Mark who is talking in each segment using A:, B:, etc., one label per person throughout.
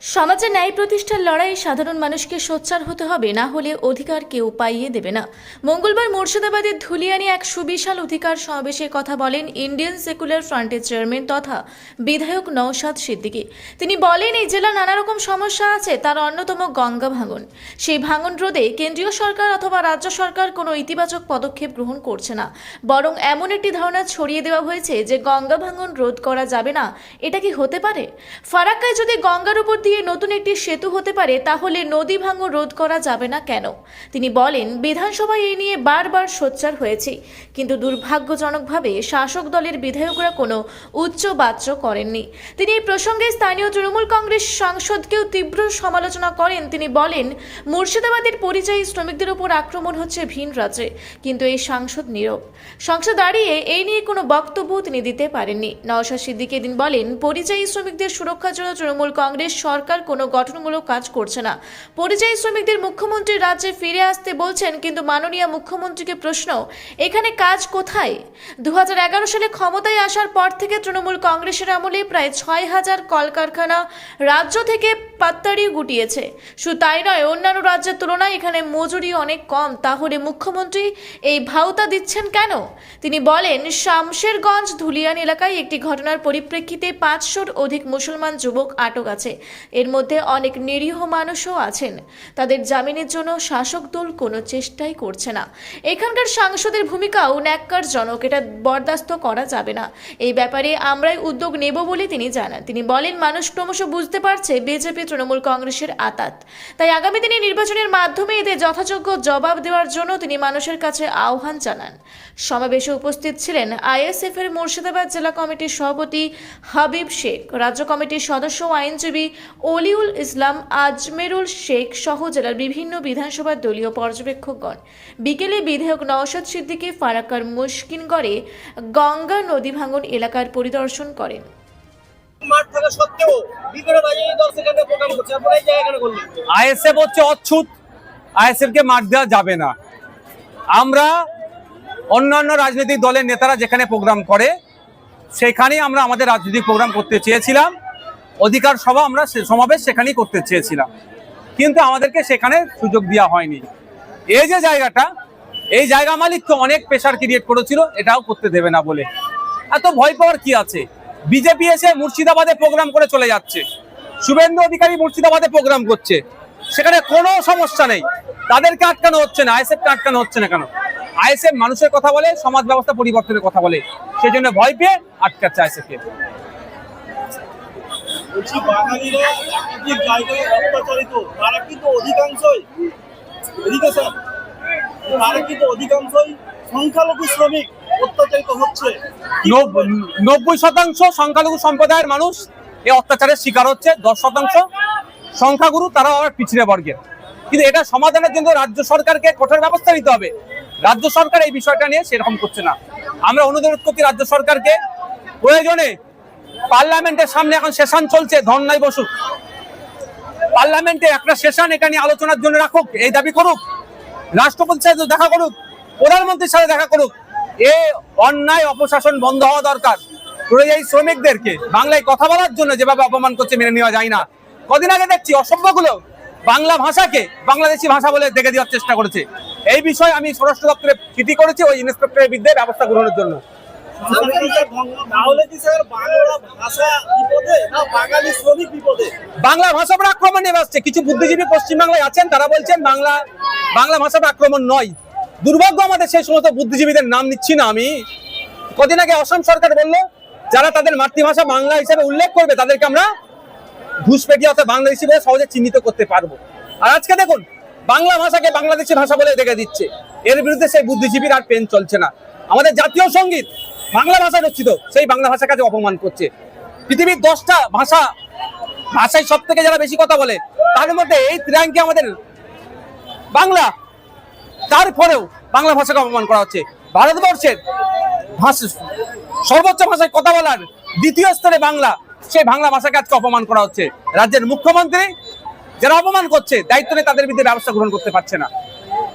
A: সমাজে ন্যায় প্রতিষ্ঠার লড়াই সাধারণ মানুষকে সোচ্চার হতে হবে, না হলে অধিকার কেউ পাইয়ে দেবে না। মঙ্গলবার মুর্শিদাবাদের ধুলিয়ানি এক সুবিশাল অধিকার সমাবেশে কথা বলেন ইন্ডিয়ান সেকুলার ফ্রন্টের চেয়ারম্যান তথা বিধায়ক নওশাদ সিদ্দিকী। তিনি বলেন, এই জেলা নানা রকম সমস্যা আছে, তার অন্যতম গঙ্গা ভাঙন। সেই ভাঙন রোধে কেন্দ্রীয় সরকার অথবা রাজ্য সরকার কোনো ইতিবাচক পদক্ষেপ গ্রহণ করছে না। বরং এমন একটি ধারণা ছড়িয়ে দেওয়া হয়েছে যে গঙ্গা ভাঙন রোধ করা যাবে না। এটা কি হতে পারে? ফারাক্কায় যদি গঙ্গার উপর দিয়ে নতুন একটি সেতু হতে পারে, তাহলে নদী ভাঙন রোধ করা যাবে না কেন? তিনি বলেন, বিধানসভায় এই নিয়ে বারবার সোচ্চার হয়েছে, কিন্তু দুর্ভাগ্যজনকভাবে শাসক দলের বিধায়করা কোনো উচ্চ বাচ্য করেননি। তিনি এই প্রসঙ্গে স্থানীয় তৃণমূল কংগ্রেস সাংসদকেও তীব্র সমালোচনা করেন। তিনি বলেন, মুর্শিদাবাদের পরিযায়ী শ্রমিকদের উপর আক্রমণ হচ্ছে ভিন রাজ্যে, কিন্তু এই সাংসদ নীরব। সংসদ দাঁড়িয়ে এই নিয়ে কোনো বক্তব্য তিনি দিতে পারেননি। নওশাদ সিদ্দিকী দিন বলেন, পরিযায়ী শ্রমিকদের সুরক্ষার জন্য তৃণমূল কংগ্রেস সরকার কোনো গঠনমূলক কাজ করছে না। পরিযায়ী শ্রমিকদের মুখ্যমন্ত্রী রাজ্যে ফিরে আসতে বলছেন, কিন্তু মাননীয় মুখ্যমন্ত্রীকে প্রশ্ন, এখানে কাজ কোথায়? দু হাজার এগারো সালে ক্ষমতায় আসার পর থেকে তৃণমূল কংগ্রেসের আমলে প্রায় ছয় হাজার কলকারখানা রাজ্য থেকে পাত্তাড়ি গুটিয়েছে। শুধু তাই নয়, অন্যান্য রাজ্যের তুলনায় এখানে মজুরি অনেক কম। তাহলে মুখ্যমন্ত্রী এই ভাওতা দিচ্ছেন কেন? তিনি বলেন, শামশেরগঞ্জ ধুলিয়ান এলাকায় একটি ঘটনার পরিপ্রেক্ষিতে পাঁচশোর অধিক মুসলমান যুবক আটক আছে। এর মধ্যে অনেক নিরীহ মানুষও আছেন। তাদের জামিনের জন্য শাসক দল কোনো চেষ্টাই করছে না। এখানকার সাংসদের ভূমিকাও ন্যাক্কারজনক এটা বরদাস্ত করা যাবে না। এই ব্যাপারে আমরাই উদ্যোগ নেব বলে তিনি জানান। তিনি বলেন, মানুষ ক্রমশ বুঝতে পারছে, বিজেপি তৃণমূল কংগ্রেসের আতাত। তাই আগামী দিনে নির্বাচনের মাধ্যমে এতে যথাযোগ্য জবাব দেওয়ার জন্য তিনি মানুষের কাছে আহ্বান জানান। সমাবেশে উপস্থিত ছিলেন আইএসএফ এর মুর্শিদাবাদ জেলা কমিটির সভাপতি হাবিব শেখ, রাজ্য কমিটির সদস্য আইনজীবী অলিউল ইসলাম, আজমেরুল শেখ সহ জেলার বিভিন্ন বিধানসভার দলীয় পর্যবেক্ষকগণ। বিকেলে বিধায়ক নওশাদ সিদ্দিকী ফারাক্কার মুশকিনগড়ে গঙ্গা নদী ভাঙন এলাকার পরিদর্শন করেন।
B: মাঠ
C: আইএসএফ হচ্ছে অচ্ছুত। আইএসএফ কে মাঠ দেওয়া যাবে না। আমরা অন্যান্য রাজনৈতিক দলের নেতারা যেখানে প্রোগ্রাম করে, সেখানেই আমরা আমাদের রাজনৈতিক প্রোগ্রাম করতে চেয়েছিলাম। অধিকার সভা আমরা সমাবেশ সেখানেই করতে চেয়েছিলাম। কিন্তু আমাদেরকে সেখানে সুযোগ দেওয়া হয়নি। এই যে জায়গাটা, এই জায়গা মালিক তো অনেক প্রেশার ক্রিয়েট করেছিল, এটাও করতে দেবে না বলে। এত ভয় পাওয়ার কি আছে? বিজেপি এসে মুর্শিদাবাদে প্রোগ্রাম করে চলে যাচ্ছে। শুভেন্দু অধিকারী মুর্শিদাবাদে প্রোগ্রাম করছে। সেখানে কোনো সমস্যা নেই। তাদেরকে আটকানো হচ্ছে না আইএসএফ কে আটকানো হচ্ছে না কেন? আইএসএফ মানুষের কথা বলে, সমাজ ব্যবস্থা পরিবর্তনের কথা বলে। সেই জন্য ভয় পেয়ে আটকাচ্ছে আইএসএফ কে
B: বলছি, বাঙালিরা কিন্তু অধিকাংশই কিন্তু অধিকাংশই সংখ্যালঘু শ্রমিক অত্যাচারিত হচ্ছে।
C: নব- নব্বই শতাংশ সংখ্যালঘু সম্প্রদায়ের মানুষ এই অত্যাচারের শিকার হচ্ছে। দশ শতাংশ সংখ্যাগুরু তারা আবার পিছিয়ে বর্গের। কিন্তু এটা সমাধানের জন্য রাজ্য সরকারকে কঠোর ব্যবস্থা নিতে হবে। রাজ্য সরকার এই বিষয়টা নিয়ে সেরকম করছে না। আমরা অনুরোধ করছি রাজ্য সরকারকে, প্রয়োজনে পার্লামেন্টের সামনে এখন সেশন চলছে, ধর্নায় বসুক। পার্লামেন্টে একটা সেশন এটা নিয়ে আলোচনার জন্য রাখুক, এই দাবি করুক। রাষ্ট্রপতির সাথে দেখা করুক। প্রধানমন্ত্রীর সাথে দেখা করুক। এ অন্যায় অপশাসন বন্ধ হওয়া দরকার। পরিযায়ী শ্রমিকদেরকে বাংলায় কথা বলার জন্য যেভাবে অপমান করছে মেনে নেওয়া যায় না। কদিন আগে দেখছি অসভ্যগুলো বাংলা ভাষাকে বাংলাদেশি ভাষা বলে দেখে দেওয়ার চেষ্টা করেছে। এই বিষয়ে আমি স্বরাষ্ট্র দপ্তরে চিঠি করেছি ওই ইন্সপেক্টরের বিরুদ্ধে ব্যবস্থা গ্রহণের জন্য।
B: বাংলা ভাষা
C: আক্রমণ নেমে আসছে। কিছু বুদ্ধিজীবী পশ্চিমবাংলায় আছেন, তারা বলছেন বাংলা বাংলা উপর আক্রমণ নয়। দুর্ভাগ্য আমাদের সেই সমস্ত বুদ্ধিজীবীদের নাম নিচ্ছি না আমি। কদিন আগে অসম সরকার বলল, যারা তাদের মাতৃভাষা বাংলা হিসেবে উল্লেখ করবে, তাদেরকে আমরা ঘুষপেটি অর্থাৎ বাংলাদেশি বলে সহজে চিহ্নিত করতে পারব। আর আজকে দেখুন, বাংলা ভাষাকে বাংলাদেশি ভাষা বলে দেখে দিচ্ছে। এর বিরুদ্ধে সেই বুদ্ধিজীবীর আর পেন চলছে না। আমাদের জাতীয় সংগীত বাংলা ভাষা রচিত, সেই বাংলা ভাষাকে আজ অপমান করছে। পৃথিবীর দশটা ভাষা, ভাষায় সব থেকে যারা বেশি কথা বলে, তার মধ্যে এই ত্রিয়াঙ্কে আমাদের বাংলা তারপরেও বাংলা ভাষাকে অপমান করা হচ্ছে। ভারতবর্ষের ভাষা সর্বোচ্চ ভাষায় কথা বলার দ্বিতীয় স্তরে বাংলা সেই বাংলা ভাষাকে আজকে অপমান করা হচ্ছে। রাজ্যের মুখ্যমন্ত্রী যারা অপমান করছে দায়িত্ব নিয়ে তাদের বিরুদ্ধে ব্যবস্থা গ্রহণ করতে পারছে না।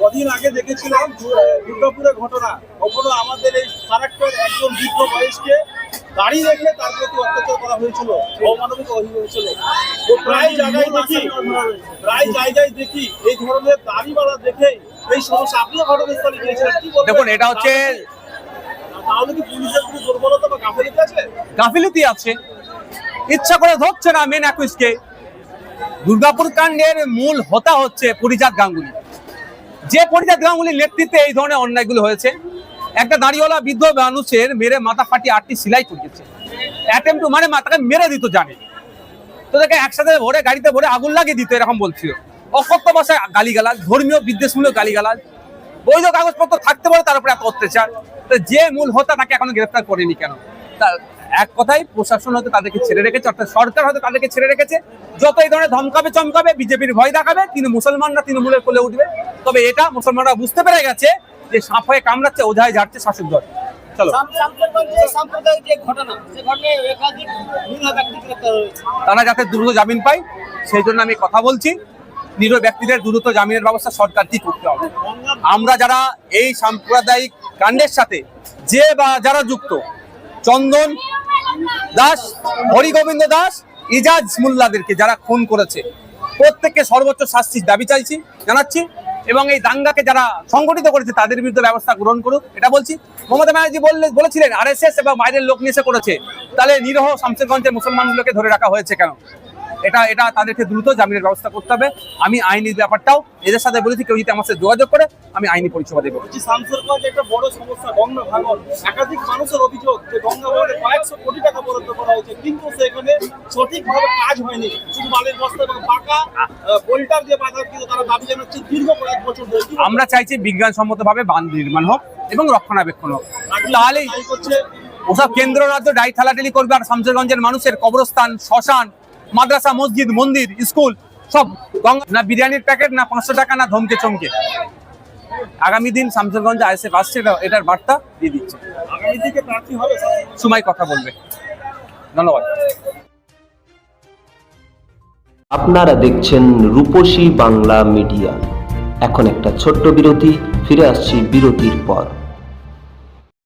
B: কদিন আগে দেখেছিলাম দুর্গাপুরের ঘটনা। আমাদের এই ফারাক্কার একজন বৃদ্ধ বয়সকে দাড়ি রেখে তার প্রতি অত্যাচার করা হয়েছিল অমানবিক হয়েছিল। প্রায় জায়গায় দেখি প্রায় জায়গায় দেখি এই ধরনের দাড়িওয়ালা দেখে এই
C: দেখুন এটা হচ্ছে
B: গাফিলতি আছে?
C: ইচ্ছা করে ধরছে না মেন অ্যাকুইসকে দুর্গাপুর কাণ্ডের মূল হোতা হচ্ছে পরিজাত গাঙ্গুলি। যে পরিজাত গাঙ্গুলির নেতৃত্বে এই ধরনের অন্যায়গুলো হয়েছে একটা দাঁড়িওয়ালা বৃদ্ধ মানুষের মেরে মাথা ফাটিয়ে আটটি সিলাই করিয়েছে। অ্যাটেম্প মানে মাথাকে মেরে দিত জানে। তো তাকে একসাথে ভরে গাড়িতে ভরে আগুন লাগিয়ে দিত এরকম বলছিল। অকথ্য ভাষায় গালিগালাজ ধর্মীয় বিদ্বেষমূলক গালিগালাজ বৈধ কাগজপত্র থাকতে পারে তার উপরে এত অত্যাচার। তো যে মূল হোতা তাকে এখনও গ্রেফতার করেনি কেন? তা- এক কথায় প্রশাসন হয়তো তাদেরকে ছেড়ে রেখেছে অর্থাৎ সরকার হয়তো তাদেরকে ছেড়ে রেখেছে। যত এই ধরনের ধমকাবে চমকাবে বিজেপির ভয় দেখাবে তিনি মুসলমানরা তৃণমূলের কোলে উঠবে। তবে এটা মুসলমানরা বুঝতে পেরে গেছে যে সাপ হয়ে কামড়াচ্ছে ওঝায় ঝাড়ছে শাসক দল। চলো। তারা যাতে দ্রুত জামিন পায় সেই জন্য আমি কথা বলছি। নিরীহ ব্যক্তিদের দ্রুত জামিনের ব্যবস্থা সরকার কি করতে হবে? আমরা যারা এই সাম্প্রদায়িক কাণ্ডের সাথে যে বা যারা যুক্ত, চন্দন দাস, হরিগোবিন্দ দাস, ইজাজ মোল্লাদেরকে যারা খুন করেছে, প্রত্যেককে সর্বোচ্চ শাস্তির দাবি চাইছি, জানাচ্ছি এবং এই দাঙ্গাকে যারা সংগঠিত করেছে তাদের বিরুদ্ধে ব্যবস্থা গ্রহণ করুক, এটা বলছি। মমতা ব্যানার্জি বললে, বলেছিলেন আরএসএস এবং বাইরের লোক নিয়ে করেছে, তাহলে নিরহ শামসেরগঞ্জের মুসলমানগুলোকে ধরে রাখা হয়েছে কেন? এটা এটা তাদেরকে দ্রুত জামিনের ব্যবস্থা করতে হবে। আমি আইনি ব্যাপারটাও এদের সাথে বলেছি কেউ যদি আমার সাথে যোগাযোগ করে আমি আইনি পরিষেবা দেবো।
B: শামসেরগঞ্জ একটা বড় সমস্যা গঙ্গা ভাঙন একাধিক মানুষের অভিযোগ যে গঙ্গা ভাঙনে কয়েকশো কোটি টাকা বরাদ্দ করা হয়েছে কিন্তু সেখানে সঠিকভাবে কাজ হয়নি। শুধু বালির বস্তা এবং পাকা বোল্টার দিয়ে বাধা কিন্তু তারা দাবি জানাচ্ছে দীর্ঘ কয়েক বছর ধরে।
C: আমরা চাইছি বিজ্ঞানসম্মতভাবে বাঁধ নির্মাণ হোক এবং রক্ষণাবেক্ষণ হোক। তাহলেই ওসব কেন্দ্র রাজ্য ডাই ঠালাটালি করবে আর শামসেরগঞ্জের মানুষের কবরস্থান শ্মশান মাদ্রাসা মসজিদ মন্দির স্কুল সব না বিরিয়ানির প্যাকেট না পাঁচশো টাকা না ধমকে চমকে। আগামী দিন শামসেরগঞ্জ আইএসএফ আসছে এটা- এটার বার্তা দিয়ে দিচ্ছে।
B: আগামী দিকে প্রার্থী হবে
C: সময় কথা বলবে। ধন্যবাদ।
D: আপনারা দেখছেন রূপসী বাংলা মিডিয়া। এখন একটা ছোট্ট বিরতি ফিরে আসছি বিরতির পর।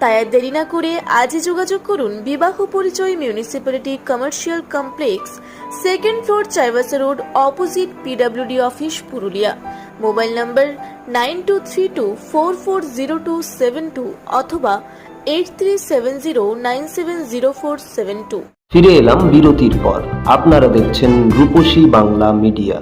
A: তাই আর দেরি না করে আজই যোগাযোগ করুন বিবাহ পরিচয় municipality commercial complex second floor Chaibasa road opposite PWD office Purulia mobile number nine two three two four four zero two seven two অথবা eight three seven zero nine seven zero four seven two
D: ফিরে এলাম বিরতির পর। আপনারা দেখছেন রূপসী Bangla media.